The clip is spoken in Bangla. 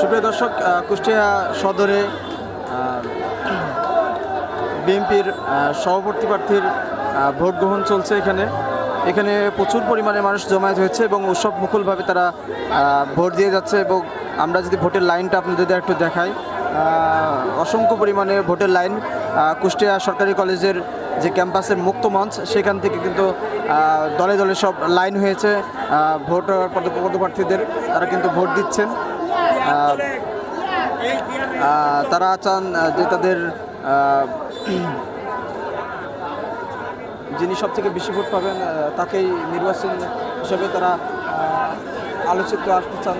সুপ্রিয় দর্শক কুষ্টিয়া সদরে বিএনপির সভাপতি প্রার্থীর ভোট গ্রহণ চলছে এখানে। এখানে প্রচুর পরিমাণে মানুষ জমায়েত হয়েছে এবং উৎসব মুখলভাবে তারা ভোট দিয়ে যাচ্ছে এবং আমরা যদি ভোটের লাইনটা আপনাদের একটু দেখাই অসংখ্য পরিমাণে ভোটের লাইন কুষ্টিয়া সরকারি কলেজের যে ক্যাম্পাসের মুক্ত মঞ্চ, সেখান থেকে কিন্তু দলে দলে সব লাইন হয়েছে। ভোট পদ- পদপ্রার্থীদের তারা কিন্তু ভোট দিচ্ছেন। তারা চান যে তাদের যিনি সব থেকে বেশি ভোট পাবেন তাকেই নির্বাচন হিসেবে তারা আলোচিত আসতে চান।